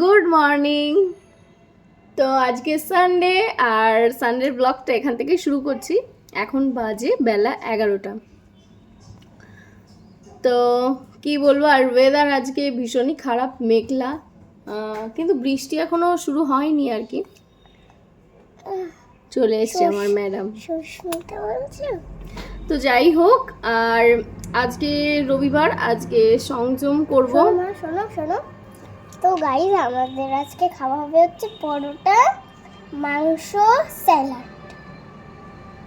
Good morning তো আজকে Sunday আর সানডের ব্লগটা এখান থেকে শুরু করছি। এখন বাজে বেলা এগারোটা। তো কি বলব আর ওয়েদার আজকে ভীষণই খারাপ মেঘলা। কিন্তু বৃষ্টি এখনও শুরু হয়নি আর কি। চলে এসছে আমার ম্যাডাম তো যাই হোক আর আজকে রবিবার আজকে সংযম করব। শোনো শোনো। তো গাইজ আমাদের আজকে খাওয়া হবে হচ্ছে পরোটা মাংস স্যালাড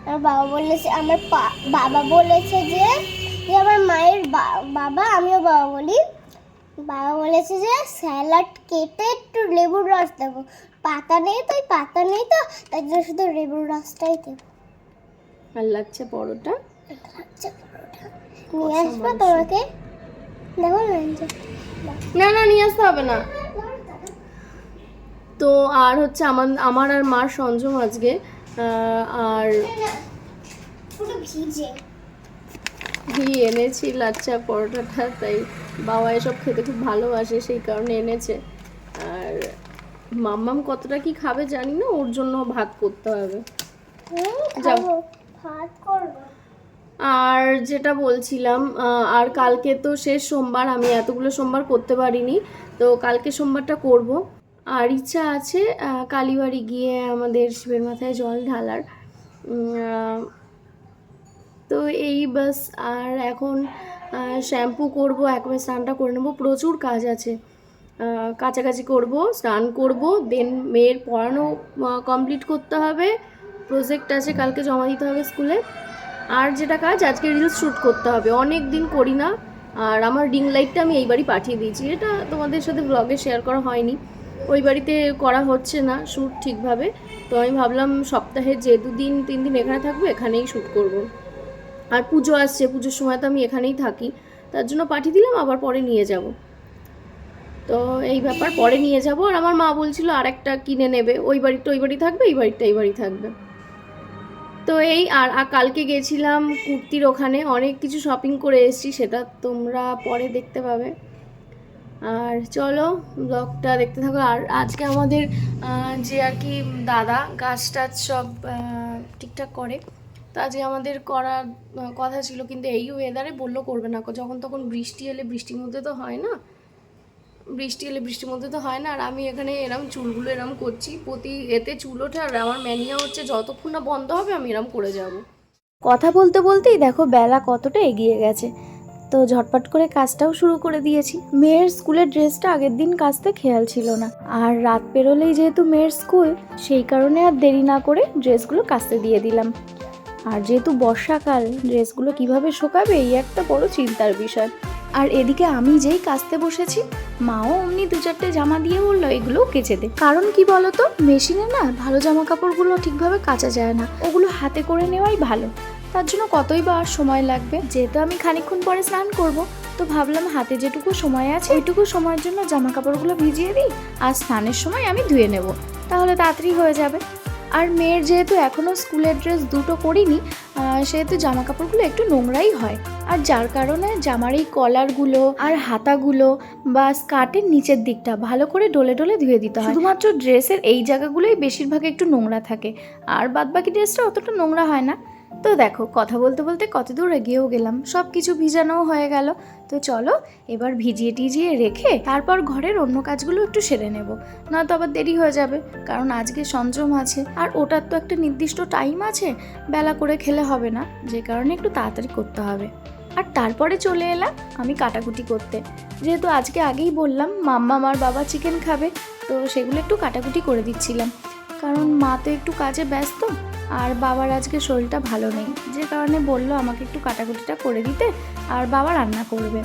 আমার বাবা বলেছে আমার বাবা বলেছে যে আমার মায়ের বাবা আমিও বাবা বলি বাবা বলেছে যে স্যালাড কেটে একটু লেবুর রস দেবো। পাতা নেই তো পাতা নেই তো তাই জন্য শুধু লেবুর রসটাই দেবো। আর লাগছে পরোটা? আচ্ছা পরোটা। নিয়ে আসব তোমাকে। দেখো না। না না নিয়ে আসতে হবে না। তো আর হচ্ছে আমার আমার আর মার সংযম আজকে আর ঘি এনেছি লাচ্চা পরোটাটা তাই বাবা এসব খেতে খুব ভালোবাসে সেই কারণে এনেছে। আর মাম্মাম কতটা কি খাবে জানি না ওর জন্য ভাত করতে হবে। যাও। ভাত করব। আর যেটা বলছিলাম আর কালকে তো শেষ সোমবার, আমি এতগুলো সোমবার করতে পারিনি, তো কালকে সোমবারটা করব। আর ইচ্ছা আছে কালীবাড়ি গিয়ে আমাদের শিবের মাথায় জল ঢালার। তো এই বাস, আর এখন শ্যাম্পু করব, একবার স্নানটা করে নেব, প্রচুর কাজ আছে। কাছাকাছি করব, স্নান করব, দেন মেয়ের পড়ানো কমপ্লিট করতে হবে প্রজেক্ট আছে, কালকে জমা দিতে হবে স্কুলে। আর যেটা কাজ, আজকে রিলস শ্যুট করতে হবে। অনেক দিন করি না, আর আমার রিং লাইটটা আমি এই বাড়ি পাঠিয়ে দিয়েছি। এটা তোমাদের সাথে ব্লগে শেয়ার করা হয়নি। ওই বাড়িতে করা হচ্ছে না শ্যুট ঠিকভাবে। তো আমি ভাবলাম সপ্তাহে যে দুদিন, তিন দিন এখানে থাকব, এখানেই শ্যুট করব। আর পুজো আসছে, পুজোর সময় তো আমি এখানেই থাকি। তার জন্য পাঠিয়ে দিলাম, আবার পরে নিয়ে যাব। তো এই ব্যাপার, পরে নিয়ে যাব। আর আমার মা বলছিল আর একটা কিনে নেবে। ওই বাড়িটা ওই বাড়ি থাকবে, এই বাড়িটা এই বাড়ি থাকবে। তো এই, আর কালকে গেছিলাম কুর্তির ওখানে। অনেক কিছু শপিং করে এসেছি, সেটা তোমরা পরে দেখতে পাবে। আর চলো ব্লগটা দেখতে থাকো। আর আজকে আমাদের যে আর কি দাদা, গাছ টাছ সব ঠিকঠাক করে, তো আজকে আমাদের করার কথা ছিল। কিন্তু এই ওয়েদারে বলল করবে না। যখন তখন বৃষ্টি এলে বৃষ্টির মধ্যে তো হয় না। বৃষ্টি এলে বৃষ্টির মধ্যে তো হয় না। আর আমি এখানে এরম চুলগুলো এরম করছি, প্রতি এতে চুল ওঠে আর আমার ম্যানিয়া হচ্ছে যতক্ষণ না বন্ধ হবে আমি এরম করে যাব। কথা বলতে বলতেই দেখো বেলা কতটা এগিয়ে গেছে। তো ঝটপট করে কাজটাও শুরু করে দিয়েছি। মেয়ের স্কুলের ড্রেসটা আগের দিন কাচতে খেয়াল ছিল না। আর রাত পেরোলেই যেহেতু মেয়ের স্কুল, সেই কারণে আর দেরি না করে ড্রেসগুলো কাচতে দিয়ে দিলাম। আর যেহেতু বর্ষাকাল, ড্রেসগুলো কীভাবে শোকাবে এই একটা বড় চিন্তার বিষয়। আর এদিকে আমি যেই কাচতে বসেছি, মাও অমনি দু চারটে জামা দিয়ে বলল, এগুলো কেচে দে। কারণ কি বলতো, মেশিনে না ভালো জামা কাপড়গুলো ঠিকভাবে কাচা যায় না। ওগুলো হাতে করে নেওয়াই ভালো। তার জন্য কতই বা আর সময় লাগবে? যেহেতু আমি খানিকক্ষণ পরে স্নান করব, তো ভাবলাম হাতে যেটুকু সময় আছে, ওইটুকু সময়ের জন্য জামা কাপড়গুলো ভিজিয়ে দিই, আর স্নানের সময় আমি ধুয়ে নেব। তাহলে তাড়াতাড়ি হয়ে যাবে। আর মেয়ের যেহেতু এখনও স্কুলের ড্রেস দুটো করিনি সেহেতু জামা কাপড়গুলো একটু নোংরাই হয়। আর যার কারণে জামার এই কলারগুলো আর হাতাগুলো বা স্কার্টের নিচের দিকটা ভালো করে ডলে ডলে ধুয়ে দিতে হয়। শুধুমাত্র ড্রেসের এই জায়গাগুলোই বেশিরভাগ একটু নোংরা থাকে। আর বাদবাকি ড্রেসটা অতটা নোংরা হয় না। তো দেখো, কথা বলতে বলতে কত দূর এগিয়েও গেলাম। সব কিছু ভিজানোও হয়ে গেল। তো চলো, এবার ভিজিয়ে টিজিয়ে রেখে তারপর ঘরের অন্য কাজগুলো একটু সেরে নেব। নয়তো আবার দেরি হয়ে যাবে, কারণ আজকে সংযম আছে। আর ওটার তো একটা নির্দিষ্ট টাইম আছে, বেলা করে খেলে হবে না, যে কারণে একটু তাড়াতাড়ি করতে হবে। আর তারপরে চলে এলাম আমি কাটাকুটি করতে। যেহেতু আজকে আগেই বললাম, মাম্মা আমার বাবা চিকেন খাবে, তো সেগুলো একটু কাটাকুটি করে দিচ্ছিলাম। কারণ মা তো একটু কাজে ব্যস্ত, আর বাবার আজকে শরীরটা ভালো নেই। যে কারণে বলল আমাকে একটু কাটাকুটিটা করে দিতে, আর বাবা রান্না করবে।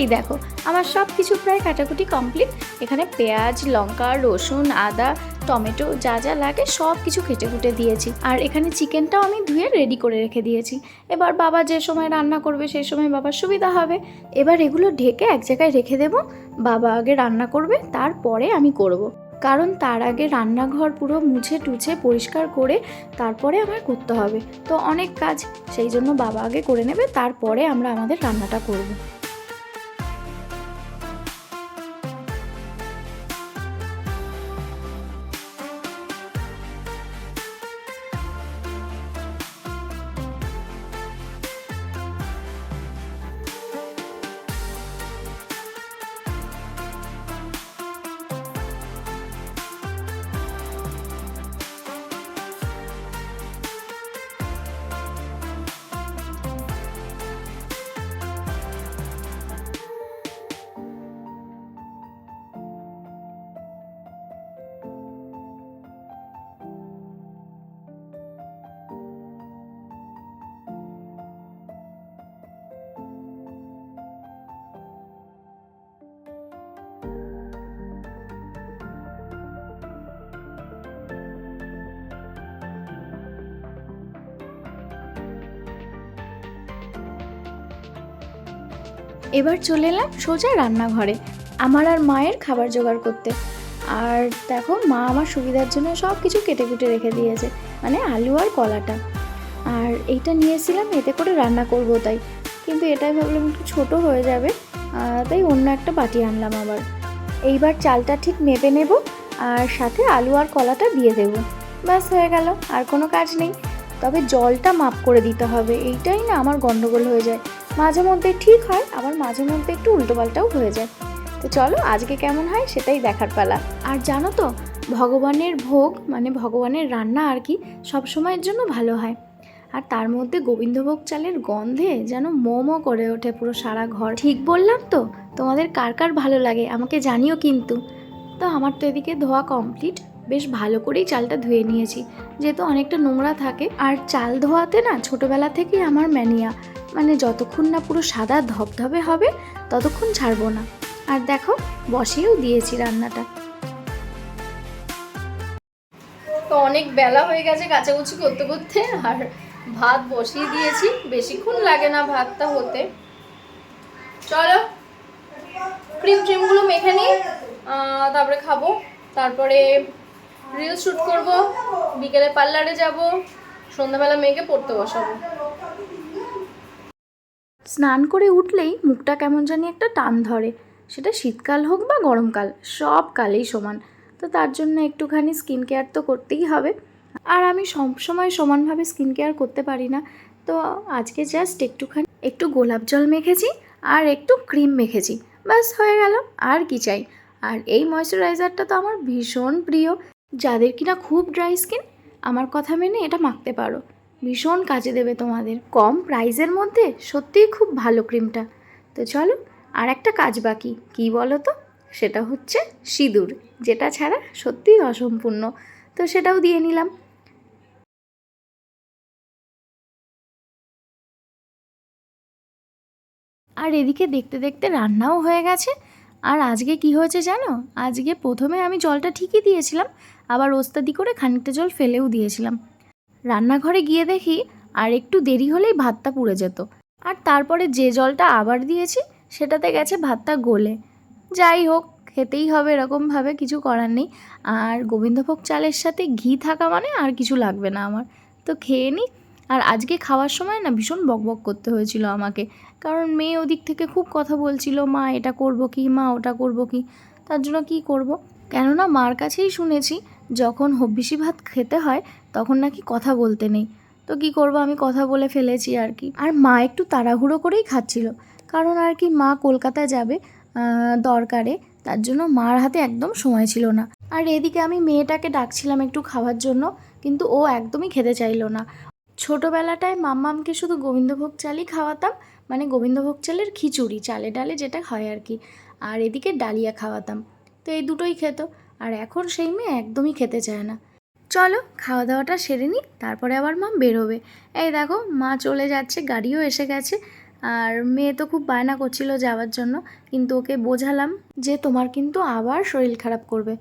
এই দেখো, আমার সব কিছু প্রায় কাটাকুটি কমপ্লিট এখানে পেঁয়াজ, লঙ্কা, রসুন, আদা, টমেটো যা যা লাগে সব কিছু কেটে কুটে দিয়েছি। আর এখানে চিকেনটাও আমি ধুয়ে রেডি করে রেখে দিয়েছি। এবার বাবা যে সময় রান্না করবে সেই সময় বাবার সুবিধা হবে। এবার এগুলো ঢেকে এক জায়গায় রেখে দেব। বাবা আগে রান্না করবে, তারপরে আমি করব। কারণ তার আগে রান্নাঘর পুরো মুছে টুছে পরিষ্কার করে তারপরে আমার করতে হবে। তো অনেক কাজ, সেই জন্য বাবা আগে করে নেবে, তারপরে আমরা আমাদের রান্নাটা করব। এবার চলে এলাম সোজা রান্নাঘরে, আমার আর মায়ের খাবার জোগাড় করতে। আর দেখো, মা আমার সুবিধার জন্য সব কিছু কেটে কুটে রেখে দিয়েছে মানে আলু আর কলাটা। আর এইটা নিয়েছিলাম এতে করে রান্না করব তাই। কিন্তু এটাই ভাবলাম একটু ছোটো হয়ে যাবে তাই অন্য একটা বাটি আনলাম আবার। এইবার চালটা ঠিক মেপে নেব, আর সাথে আলু আর কলাটা দিয়ে দেবো। ব্যাস, হয়ে গেল, আর কোনো কাজ নেই। তবে জলটা মাপ করে দিতে হবে, এইটাই না আমার গণ্ডগোল হয়ে যায়। মাঝে মধ্যে ঠিক হয়, আবার মাঝে মধ্যে একটু উল্টোপাল্টাও হয়ে যায়। তো চলো, আজকে কেমন হয় সেটাই দেখার পালা। আর জানো তো, ভগবানের ভোগ মানে ভগবানের রান্না আর কি, সব সময়ের জন্য ভালো হয়। আর তার মধ্যে গোবিন্দভোগ চালের গন্ধে যেন মোমো করে ওঠে পুরো সারা ঘর। ঠিক বললাম তো? তোমাদের কার কার ভালো লাগে? আমাকে জানিও কিন্তু। তো আমার তো এদিকে ধোয়া কমপ্লিট বেশ ভালো করেই চালটা ধুয়ে নিয়েছি। যেহেতু অনেকটা নোংরা থাকে। আর চাল ধোয়াতে না ছোটোবেলা থেকেই আমার ম্যানিয়া মানে যতক্ষণ না পুরো সাদা ধবধবে হবে, ততক্ষণ ছাড়বো না। আর দেখো, বসিয়েও দিয়েছি রান্নাটা। তো অনেক বেলা হয়ে গেছে কাচাকুচি করতে করতে, আর ভাত বসিয়ে দিয়েছি। বেশিক্ষণ লাগে না ভাতটা হতে। চলো, ক্রিম ট্রিমগুলো মেখে নিই তারপরে খাব। তারপরে রিল শ্যুট করব, বিকেলে পার্লারে যাব, সন্ধ্যাবেলা মেয়েকে পড়তে বসাবো। স্নান করে উঠলেই মুখটা কেমন জানি একটা টান ধরে। সেটা শীতকাল হোক বা গরমকাল, সব কালেই সমান। তো তার জন্য একটুখানি স্কিন কেয়ার তো করতেই হবে। আর আমি সবসময় সমানভাবে স্কিন কেয়ার করতে পারি না। তো আজকে জাস্ট একটুখানি, একটু গোলাপ জল মেখেছি আর একটু ক্রিম মেখেছি। ব্যাস, হয়ে গেল, আর কি চাই। আর এই ময়শ্চারাইজারটা তো আমার ভীষণ প্রিয়। যাদের কিনা খুব ড্রাই স্কিন আমার কথা মেনে এটা মাখতে পারো। ভীষণ কাজে দেবে তোমাদের। কম প্রাইসের মধ্যে সত্যিই খুব ভালো ক্রিমটা তো চলো, আর একটা কাজ বাকি। কী বলো তো সেটা হচ্ছে সিঁদুর, যেটা ছাড়া সত্যিই অসম্পূর্ণ। তো সেটাও দিয়ে নিলাম। আর এদিকে দেখতে দেখতে রান্নাও হয়ে গেছে। আর আজকে কি হয়েছে জানো? আজকে প্রথমে আমি জলটা ঠিকই দিয়েছিলাম। আবার ওস্তাদি করে খানিকটা জল ফেলেও দিয়েছিলাম। রান্নাঘরে গিয়ে দেখি আর একটু দেরি হলেই ভাতটা পুড়ে যেত। আর তারপরে যে জলটা আবার দিয়েছি, সেটাতে গেছে ভাতটা গলে। যাই হোক, খেতেই হবে এরকমভাবে, কিছু করার নেই। আর গোবিন্দভোগ চালের সাথে ঘি থাকা মানে আর কিছু লাগবে না আমার। তো খেয়ে নিই আর আজকে খাওয়ার সময় না ভীষণ বকবক করতে হয়েছিল আমাকে। কারণ মেয়ে ওদিক থেকে খুব কথা বলছিল, মা, এটা করব কি? মা, ওটা করব কি? তার জন্য কি করব? কেননা মার কাছেই শুনেছি যখন হব্বিসি ভাত খেতে হয়, তখন নাকি কথা বলতে নেই। তো কি করব, আমি কথা বলে ফেলেছি আর কি। আর মা একটু তাড়াহুড়ো করেই খাচ্ছিল। কারণ আর কি মা কলকাতা যাবে দরকারে। তার জন্য মার হাতে একদম সময় ছিল না। আর এদিকে আমি মেয়েটাকে ডাকছিলাম একটু খাওয়ার জন্য, কিন্তু ও একদমই খেতে চাইলো না। ছোটোবেলাটায় মাম্মামকে শুধু গোবিন্দভোগ চালই খাওয়াতাম মানে গোবিন্দভোগ চালের খিচুড়ি, চালে ডালে যেটা হয় আর কি। আর এদিকে ডালিয়া খাওয়াতাম। তো এই দুটোই খেত। আর এখন সেই মেয়ে একদমই খেতে চায় না। চলো খাওয়া দাওয়াটা সেরে নিই, তারপরে আবার মা বেরোবে। এই দেখো, মা চলে যাচ্ছে, গাড়িও এসে গেছে। আর মেয়ে তো খুব বায়না করছিল যাওয়ার জন্য, কিন্তু ওকে বোঝালাম যে তোমার কিন্তু আবার শরীর খারাপ করবে।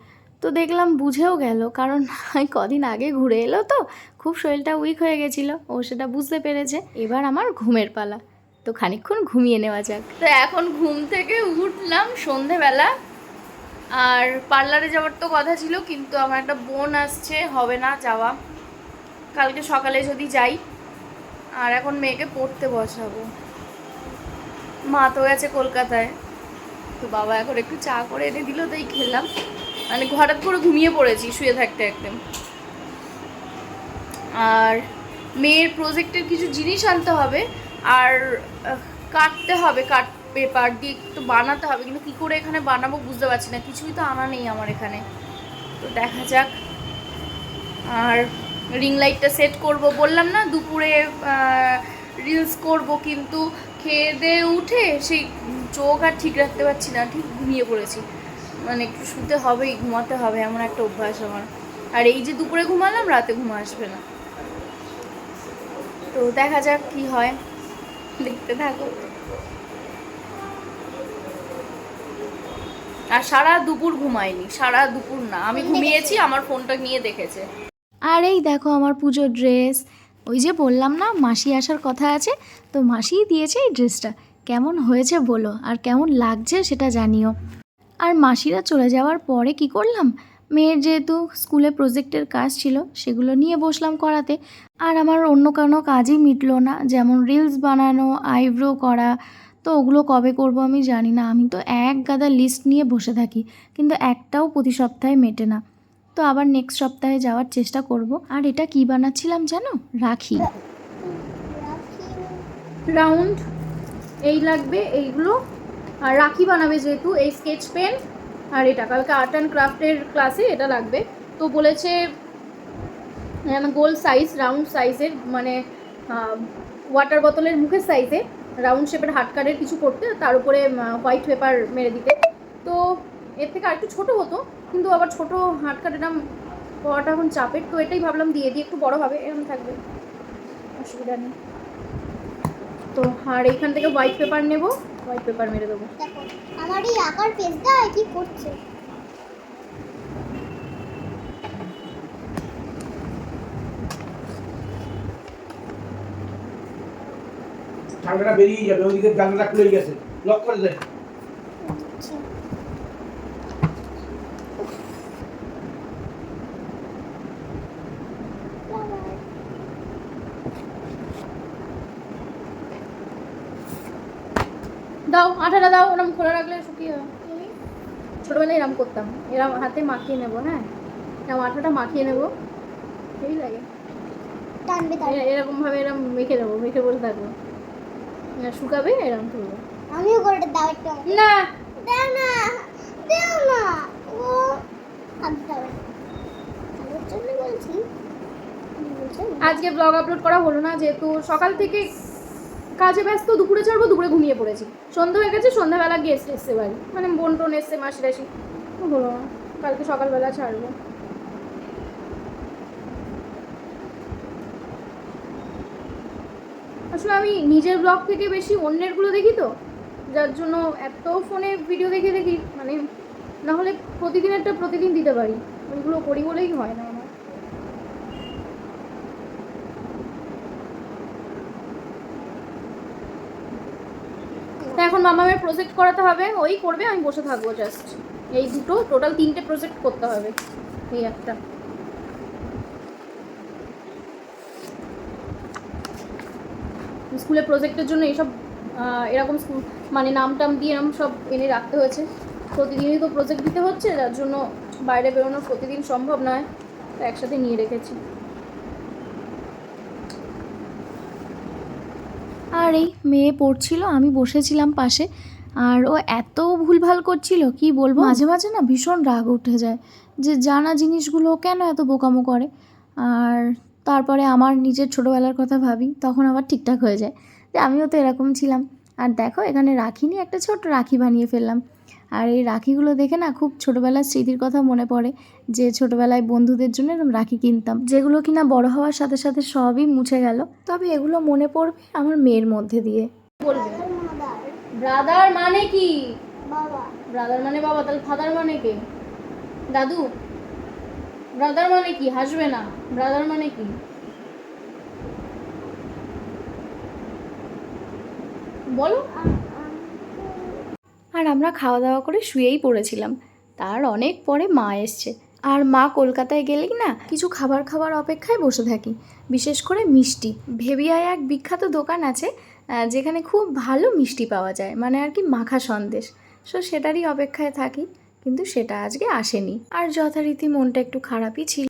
তো দেখলাম বুঝেও গেল, কারণ কদিন আগে ঘুরে এলো তো, খুব শরীরটা উইক হয়ে গেছিল, ও সেটা বুঝতে পেরেছে। এবার আমার ঘুমের পালা। তো খানিকক্ষণ ঘুমিয়ে নেওয়া যাক। তো এখন ঘুম থেকে উঠলাম সন্ধেবেলা। আর পার্লারে যাওয়ার তো কথা ছিল, কিন্তু আমার একটা বোন আসছে, হবে না যাওয়া। কালকে সকালে যদি যাই, আর এখন মেয়েকে পড়তে বসাবো। মা তো গেছে কলকাতায়, তো বাবা এখন একটু চা করে এনে দিল, তাই খেলাম। মানে হঠাৎ করে ঘুমিয়ে পড়েছি, শুয়ে থাকতে একদম আর মেয়ের প্রজেক্টের কিছু জিনিস আনতে হবে, আর কাটতে হবে, কাট পেপার দিয়ে একটু বানাতে হবে, কিন্তু কী করে এখানে বানাবো বুঝতে পারছি না, কিছুই তো আনা নেই আমার এখানে। তো দেখা যাক। আর রিং লাইটটা সেট করব, বললাম না দুপুরে রিলস করব, কিন্তু খেয়ে দিয়ে উঠে সেই চোখ আর ঠিক রাখতে পারছি না, ঠিক ঘুমিয়ে পড়েছি। মানে একটু শুতে হবেই, ঘুমাতে হবে, এমন একটা অভ্যাস আমার। আর এই যে দুপুরে ঘুমালাম, রাতে ঘুম আসবে না। তো দেখা যাক কি হয়। দেখতে থাকো। আর সারা দুপুর ঘুমায়নি সারা দুপুর না। আমি ঘুমিয়েছি আমার ফোনটা নিয়ে দেখেছে। আর এই দেখো আমার পুজোর ড্রেস। ওই যে বললাম না মাসি আসার কথা আছে তো মাসিই দিয়েছে এই ড্রেসটা। কেমন হয়েছে বলো আর কেমন লাগছে সেটা জানিও। আর মাসিরা চলে যাওয়ার পরে কি করলাম? মেয়ের যেহেতু স্কুলে প্রজেক্টের কাজ ছিল সেগুলো নিয়ে বসলাম করাতে। আর আমার অন্য কোনো কাজই মিটলো না যেমন রিলস বানানো আইব্রো করা তো ওগুলো কবে করব আমি জানি না। আমি তো এক গাদা লিস্ট নিয়ে বসে থাকি, কিন্তু একটাও প্রতি সপ্তাহে মেটে না। তো আবার নেক্সট সপ্তাহে যাওয়ার চেষ্টা করব। আর এটা কি বানাচ্ছিলাম জানো? রাখি। রাউন্ড এই লাগবে এইগুলো। আর রাখি বানাবে যেহেতু, এই স্কেচ পেন আর এটা, কালকে আর্ট অ্যান্ড ক্রাফটের ক্লাসে এটা লাগবে। তো বলেছে গোল সাইজ রাউন্ড সাইজের মানে ওয়াটার বোতলের মুখের সাইজে রাউন্ড শেপের হাট কার্ডের কিছু করতে, তার উপরে হোয়াইট পেপার মেরে দিতে। তো এর থেকে আরেকটু ছোটো হতো, কিন্তু আবার ছোটো হাট কার্ড এরম পাওয়াটা এখন চাপের। তো এটাই ভাবলাম দিয়ে দিয়ে একটু বড় হবে, এরকম থাকবে। অসুবিধা নেই। তো আর এইখান থেকে হোয়াইট পেপার নেব হোয়াইট পেপার মেরে দেবো। আমার এই আঁকার পেজটা কি করছে? ঠান্ডাটা বেরিয়ে যাবে ওইদিকে জানলাটা খুলে গেছে। লক করে দেয় দাও আঠাটা দাও ওরম খোলা রাখলে শুকিয়ে ছোটোবেলায় এরম করতাম। এরম হাতে মাখিয়ে নেব হ্যাঁ? এরম আঠাটা মাখিয়ে নেব। সেই লাগে। এরকমভাবে এরম মেখে নেব মেখে বসে থাকব। শুকাবে এরম তুলবো আমিও করে দাও একটু। না। দাও না দাও না। ও আমি দাও। বলছি। না। আজকে ব্লগ আপলোড করা হলো না যেহেতু সকাল থেকে কাজে ব্যস্ত দুপুরে ছাড়বো দুপুরে ঘুমিয়ে পড়েছি। সন্ধ্যা হয়ে গেছে সন্ধ্যাবেলা গেস্ট এসছে বাড়ি। মানে বোন টোন এসছে মাসি টাসি হলো না কালকে সকালবেলা ছাড়বো। আসলে আমি নিজের ব্লগ থেকে বেশি অন্যেরগুলো দেখি তো, যার জন্য এত ফোনে ভিডিও দেখে দেখি মানে না হলে প্রতিদিন একটা প্রতিদিন দিতে পারি। ওইগুলো করি বলেই হয় না আমার? এখন মামামের প্রজেক্ট করাতে হবে, ওই করবে, আমি বসে থাকব জাস্ট এই দুটো টোটাল তিনটে প্রজেক্ট করতে হবে, এই একটা। স্কুলের প্রজেক্টের জন্য এইসব এরকম স্কুল মানে নাম টাম দিয়ে এরকম সব এনে রাখতে হয়েছে। প্রতিদিনই তো প্রজেক্ট দিতে হচ্ছে যার জন্য বাইরে বেরোনো প্রতিদিন সম্ভব নয় তো একসাথে নিয়ে রেখেছি। আর এই মেয়ে পড়ছিল আমি বসেছিলাম পাশে আর ও এত ভুলভাল করছিল কি বলব? মাঝে মাঝে না ভীষণ রাগ উঠে যায় যে জানা জিনিসগুলো কেন এত বোকামো করে? আর তারপরে আমার নিজের ছোটোবেলার কথা ভাবি তখন আবার ঠিকঠাক হয়ে যায়। যে আমিও তো এরকম ছিলাম। আর দেখো এখানে রাখি নিয়ে একটা ছোট রাখি বানিয়ে ফেললাম। আর এই রাখিগুলো দেখে না খুব ছোটোবেলার স্মৃতির কথা মনে পড়ে যে ছোটোবেলায় বন্ধুদের জন্য এরকম রাখি কিনতাম। যেগুলো কিনা বড় হওয়ার সাথে সাথে সবই মুছে গেল। তবে এগুলো মনে পড়বে আমার মেয়ের মধ্যে দিয়ে। বলবে। ব্রাদার মানে কি? বাবা। ব্রাদার মানে বাবা তাহলে ফাদার মানে কে? দাদু? ব্রাদার মানে কি? হাসবে না। ব্রাদার মানে কি? বলো। আর আমরা খাওয়া দাওয়া করে শুয়েই পড়েছিলাম। তার অনেক পরে মা এসছে। আর মা কলকাতায় গেলেই না কিছু খাবার খাবার অপেক্ষায় বসে থাকি। বিশেষ করে মিষ্টি। ভেবিয়ায় এক বিখ্যাত দোকান আছে যেখানে খুব ভালো মিষ্টি পাওয়া যায়। মানে আর কি মাখা সন্দেশ। সো সেটারই অপেক্ষায় থাকি। কিন্তু সেটা আজকে আসেনি। আর যথারীতি মনটা একটু খারাপই ছিল।